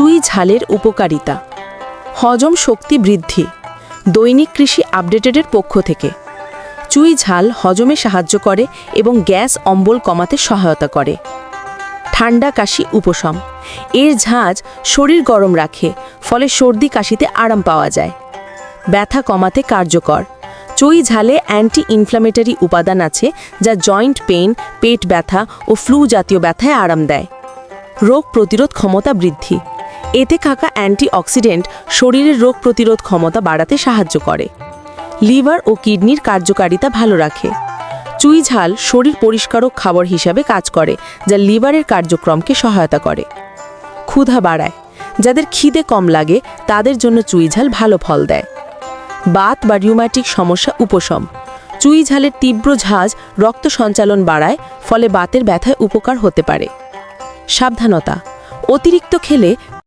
চুই ঝালের উপকারিতা। হজম শক্তি বৃদ্ধি। দৈনিক কৃষি আপডেটেডের পক্ষ থেকে। চুই ঝাল হজমে সাহায্য করে এবং গ্যাস অম্বল কমাতে সহায়তা করে। ঠান্ডা কাশি উপশম। এর ঝাঁজ শরীর গরম রাখে, ফলে সর্দি কাশিতে আরাম পাওয়া যায়। ব্যথা কমাতে কার্যকর। চুই ঝালে অ্যান্টি ইনফ্ল্যামেটরি উপাদান আছে যা জয়েন্ট পেইন পেট ব্যথা ও ফ্লু জাতীয় ব্যথায় আরাম দেয়। রোগ প্রতিরোধ ক্ষমতা বৃদ্ধি। এতে থাকা অ্যান্টিঅক্সিডেন্ট শরীরের রোগ প্রতিরোধ ক্ষমতা বাড়াতে সাহায্য করে। লিভার ও কিডনির কার্যকারিতা ভালো রাখে। চুই ঝাল শরীর পরিষ্কারক খাবার হিসাবে কাজ করে, যা লিভারের কার্যক্রমকে সহায়তা করে। ক্ষুধা বাড়ায়, যাদের খিদে কম লাগে, তাদের জন্য চুই ঝাল ভালো ফল দেয়। বাত বা রিউম্যাটিক সমস্যা উপশম। চুই ঝালের তীব্র ঝাঁজ রক্ত সঞ্চালন বাড়ায়, ফলে বাতের ব্যথায় উপকার হতে পারে। সাবধানতা, অতিরিক্ত খেলে